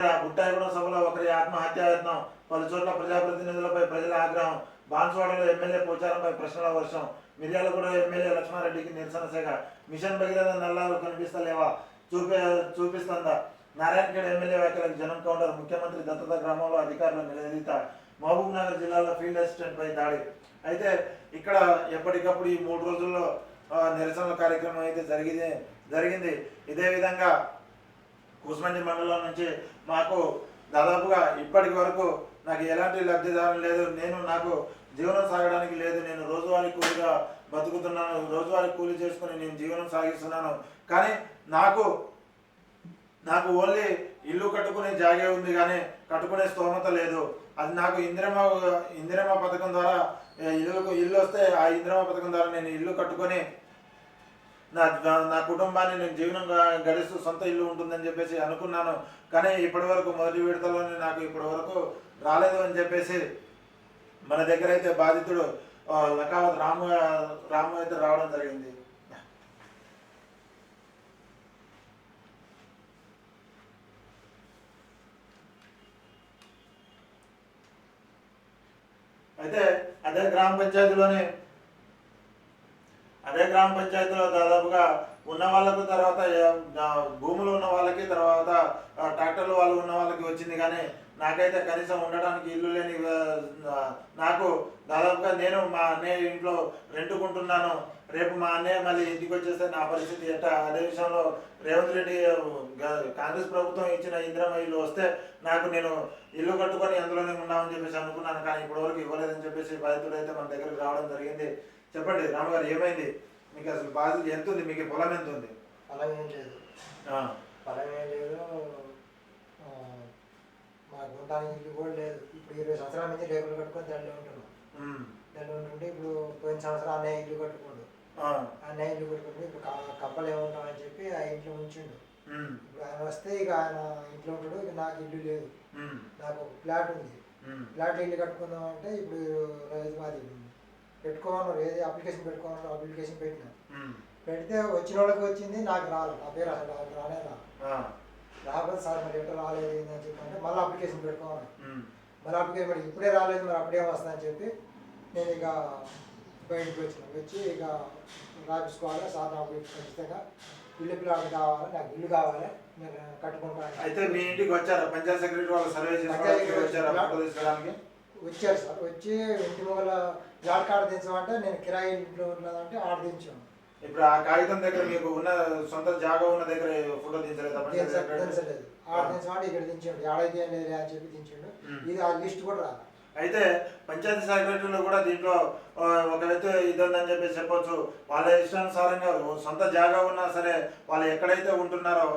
గుట్టాయిగూడ సభలో ఒకరి ఆత్మహత్యాయత్నం పలు చోట్ల ప్రజాప్రతినిధులపై ప్రజల ఆగ్రహం బాన్స్వాడలో ఎమ్మెల్యే పోచారంపై ప్రశ్నల వర్షం మిర్యాలగూడ ఎమ్మెల్యే లక్ష్మారెడ్డికి నిరసన శాఖ మిషన్ భగీరథ నల్లాలు కనిపిస్తలేవా? చూపే చూపిస్తుందా? నారాయణఖేడ్ ఎమ్మెల్యే వ్యాఖ్యలకు జనం కౌంటర్ ముఖ్యమంత్రి దత్తత గ్రామంలో అధికారుల నిలదీత మహబూబ్ నగర్ జిల్లాలో ఫీల్డ్ అసిస్టెంట్ పై దాడి. అయితే ఇక్కడ ఎప్పటికప్పుడు ఈ మూడు రోజుల్లో నిరసన కార్యక్రమం అయితే జరిగింది జరిగింది. ఇదే విధంగా కూసుమంది మండలం నుంచి మాకు దాదాపుగా ఇప్పటి వరకు నాకు ఎలాంటి లబ్ధిదారం లేదు. నేను నాకు జీవనం సాగడానికి లేదు. నేను రోజువారీ కూలిగా బతుకుతున్నాను. రోజువారీ కూలి చేసుకుని నేను జీవనం సాగిస్తున్నాను. కానీ నాకు నాకు ఓన్లీ ఇల్లు కట్టుకునే జాగే ఉంది కానీ కట్టుకునే స్తోమత లేదు. అది నాకు ఇందిరమ ఇందిరమ పథకం ద్వారా ఇల్లు ఇల్లు వస్తే ఆ ఇందిరమ పథకం ద్వారా నేను ఇల్లు కట్టుకొని నా నా కుటుంబాన్ని నేను జీవనం గడిస్తూ సొంత ఇల్లు ఉంటుందని చెప్పేసి అనుకున్నాను. కానీ ఇప్పటి వరకు మొదటి విడతలోనే నాకు ఇప్పటి వరకు రాలేదు అని చెప్పేసి మన దగ్గర అయితే బాధితుడు లకావత్ రాము రాము అయితే రావడం జరిగింది. అయితే అదే గ్రామ పంచాయతీలోనే అదే గ్రామ పంచాయతీలో దాదాపుగా ఉన్న వాళ్ళకు తర్వాత భూములు ఉన్న వాళ్ళకి తర్వాత ట్రాక్టర్లు వాళ్ళు ఉన్న వాళ్ళకి వచ్చింది. కానీ నాకైతే కనీసం ఉండడానికి ఇల్లు లేని నాకు దాదాపుగా నేను మా అన్నయ్య ఇంట్లో రెంటుకుంటున్నాను. రేపు మా అన్నయ్య మళ్ళీ ఇంటికి వచ్చేస్తే నా పరిస్థితి ఎట్టా? అదే విషయంలో రేవంత్ రెడ్డి కాంగ్రెస్ ప్రభుత్వం ఇచ్చిన ఇందిరమ్మ ఇల్లు వస్తే నాకు నేను ఇల్లు కట్టుకొని అందులోనే ఉన్నామని చెప్పేసి అనుకున్నాను. కానీ ఇప్పటివరకు ఇవ్వలేదని చెప్పేసి బాధితుడు అయితే మన దగ్గరికి రావడం జరిగింది. చెప్పండి రామగారు ఏమైంది? మీకు అసలు బాధ్యత ఎంత ఉంది? మీకు పొలం ఎంత ఉంది? పొలం ఏం లేదు. పొలం ఏం లేదు. ఉండడానికి ఇల్లు కూడా లేదు. ఇప్పుడు ఇరవై సంవత్సరాల నుంచి రేకులు కట్టుకొని దండ ఉంటున్నాం. దండ ఉంటుంటే ఇప్పుడు పోయిన సంవత్సరం అన్నయ్య ఇల్లు కట్టుకోండు అన్నయ్య ఇల్లు కట్టుకుంటే ఇప్పుడు కప్పలు ఏముంటామని చెప్పి ఆ ఇంట్లో ఉంచిండు. ఇప్పుడు ఆయన వస్తే ఇక ఆయన ఇంట్లో ఉంటాడు ఇక నాకు ఇల్లు లేదు. నాకు ఒక ప్లాట్ ఉంది. ప్లాట్ ఇల్లు కట్టుకుందాం అంటే ఇప్పుడు రైతు మాది పెట్టుకోమన్నారు. ఏది అప్లికేషన్ పెట్టుకోమన్నారు అప్లికేషన్ పెట్టినా. పెడితే వచ్చిన వాళ్ళకి వచ్చింది నాకు రాలేదు నా పేరు అసలు రాలేదు ఆ, రాకపోతే సార్ మరి ఎట్లా రాలేదు అని చెప్పి అంటే మళ్ళీ అప్లికేషన్ పెట్టుకోవాలి. మళ్ళీ అప్లికేషన్ పెట్టి ఇప్పుడే రాలేదు మరి అప్పుడే వస్తుందని చెప్పి నేను ఇక బయటకు వచ్చిన వచ్చి ఇక రాపించుకోవాలి. సార్ నాకు ఖచ్చితంగా ఇల్లు పిల్లలు కావాలి నాకు ఇల్లు కావాలి నేను కట్టుకుంటాను అయితే మీ ఇంటికి వచ్చారా? పంచాయత్ సెక్రటరీ వాళ్ళు సర్వే వచ్చారా? వచ్చారు సార్. వచ్చి ఇంటి మొగల జాడ్ కార్డు దించమంటే నేను కిరాయి ఇంట్లో ఉన్నదంటే ఆడ దించాను. ఇప్పుడు ఆ కాగితం దగ్గర మీకు ఉన్న సొంత జాగా ఉన్న దగ్గర ఫోటో సెక్రటరీ దించలేదు. ఆడ దించమంటే ఇక్కడ దించాడు ఆడైతే అని చెప్పి దించాడు. ఇది ఆ లిస్ట్ కూడా రాదు. అయితే పంచాయతీ సెక్రటరీలు కూడా దీంట్లో ఒకరైతే ఒక చెప్పి చెప్పొచ్చు. వాళ్ళ ఇష్టానుసారంగా సొంత జాగా ఉన్నా సరే వాళ్ళు ఎక్కడైతే ఉంటున్నారో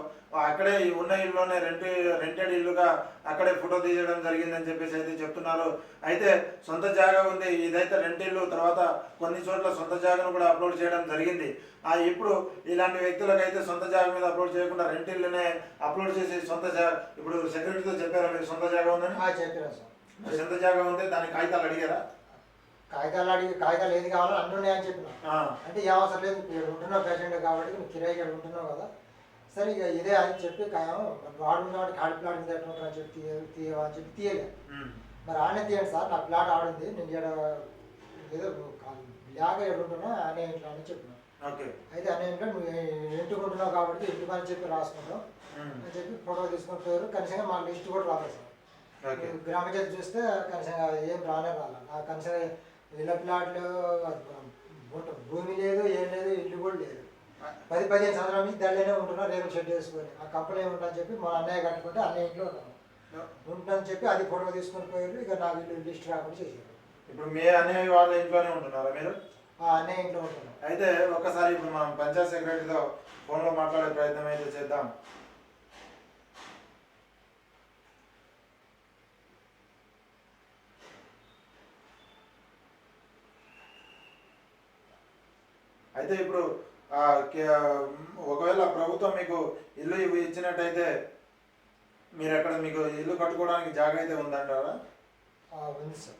అక్కడే ఈ ఉన్న ఇల్లులోనే రెంట్ రెంటెడ్ ఇల్లుగా అక్కడే ఫోటో తీయడం జరిగిందని చెప్పేసి అయితే చెప్తున్నారు. అయితే సొంత జాగా ఉంది ఇదైతే రెంట్ ఇల్లు తర్వాత కొన్ని చోట్ల సొంత జాగాను కూడా అప్లోడ్ చేయడం జరిగింది. ఆ ఇప్పుడు ఇలాంటి వ్యక్తులకు అయితే సొంత జాగా మీద అప్లోడ్ చేయకుండా రెంట్ ఇల్లునే అప్లోడ్ చేసి సొంత జాగా ఇప్పుడు సెక్రటరీతో చెప్పారా మీకు సొంత జాగా ఉందని? ఆ సార్. సొంత జాగా ఉంది దాని కాగితాలు అడిగారా? కాగితాలు అడిగి కాగితాలు ఏది కావాలో అన్నీ ఉన్నాయని చెప్పిన. అంటే ఏ అవసరం లేదు ఇక్కడ ఉంటున్నావు పేషెంట్ కాబట్టి నువ్వు కిరాయి ఇక్కడ ఉంటున్నావు కదా. సరే ఇక ఇదే అని చెప్పి ఖాయం వాడు ఉన్నవాడు ఖాళీ ప్లాట్ మీద ఎట్లా ఉంటారని చెప్పి తీయ తీయవా అని చెప్పి తీయలే. మరి ఆడనే తీయండి సార్ నా ప్లాట్ ఆడుంది నేను ఇక్కడ ఏదో లేక ఇక్కడ ఉంటున్నా అనే ఇంట్లో అని చెప్పిన. అయితే అనే ఇంట్లో నువ్వు ఇంటికుంటున్నావు కాబట్టి ఇంటికి అని చెప్పి రాసుకుంటావు అని చెప్పి ఫోటో తీసుకొని పోయారు కనీసంగా మా లిస్ట్ కూడా రాలేదు సార్. గ్రామ పంచాయతీ చూస్తే ఏం రానే రాలే నాకు కనీసంగా ఇళ్ళ ప్లాట్లు భూమి లేదు ఏం లేదు ఇల్లు కూడా లేదు. పది పదిహేను సంవత్సరాల నుంచి దళ్ళనే ఉంటున్నా రేపు షెడ్ వేసుకొని. ఆ కంపెనీ ఉంటుందని చెప్పి మా అన్నయ్య కట్టుకుంటే అన్నయ్య ఇంట్లో ఉన్నాను ఉంటుందని చెప్పి అది ఫోటో తీసుకొని పోయారు. ఇక నాకు ఇల్లు లిస్ట్ రాకుండా చేశారు. ఇప్పుడు మీ అనే వాళ్ళ ఇంట్లోనే ఉంటున్నారా మీరు? ఆ అన్నయ్య ఇంట్లో ఉంటున్నాను అయితే ఒక్కసారి ఇప్పుడు మనం పంచాయత్ సెక్రటరీతో ఫోన్లో మాట్లాడే ప్రయత్నం అయితే చేద్దాం. అయితే ఇప్పుడు ఒకవేళ ప్రభుత్వం మీకు ఇల్లు ఇచ్చినట్టయితే మీరు ఎక్కడ మీకు ఇల్లు కట్టుకోవడానికి జాగ్రత్త ఉందంటారా? ఉంది సార్.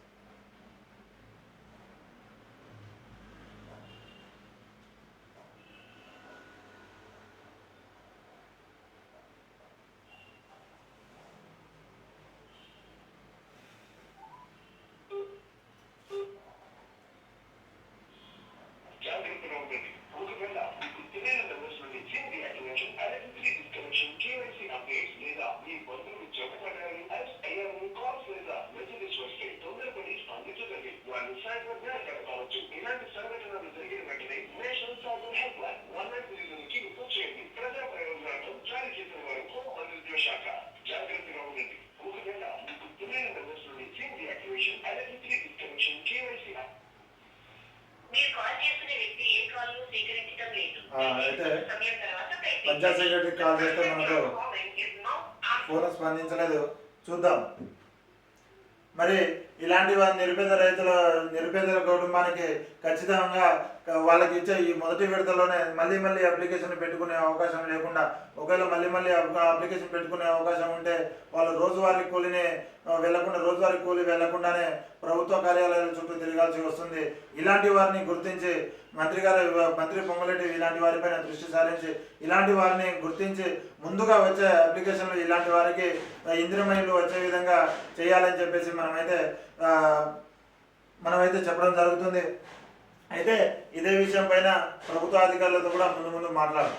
సందర్భంగా జరపవచ్చు ఇలాంటి సంఘటనలు జరిగిన వెంటనే national solver helpline one nine మరి ఇలాంటి వారి నిరుపేద రైతుల నిరుపేదల కుటుంబానికి ఖచ్చితంగా వాళ్ళకి ఇచ్చే ఈ మొదటి విడతలోనే మళ్ళీ మళ్ళీ అప్లికేషన్ పెట్టుకునే అవకాశం లేకుండా ఒకవేళ మళ్ళీ మళ్ళీ అప్- అప్లికేషన్ పెట్టుకునే అవకాశం ఉంటే వాళ్ళు రోజువారీ కూలిని వెళ్ళకుండా రోజువారీ కూలి వెళ్ళకుండానే ప్రభుత్వ కార్యాలయాల చుట్టూ తిరగాల్సి వస్తుంది. ఇలాంటి వారిని గుర్తించి మంత్రి గారు మంత్రి పొంగులెడ్డి ఇలాంటి వారిపైన దృష్టి సారించి ఇలాంటి వారిని గుర్తించి ముందుగా వచ్చే అప్లికేషన్లు ఇలాంటి వారికి ఆ, వచ్చే విధంగా చేయాలని చెప్పేసి మనమైతే మనమైతే చెప్పడం జరుగుతుంది. అయితే ఇదే విషయం పైన ప్రభుత్వ అధికారులతో కూడా ముందు ముందు మాట్లాడాలి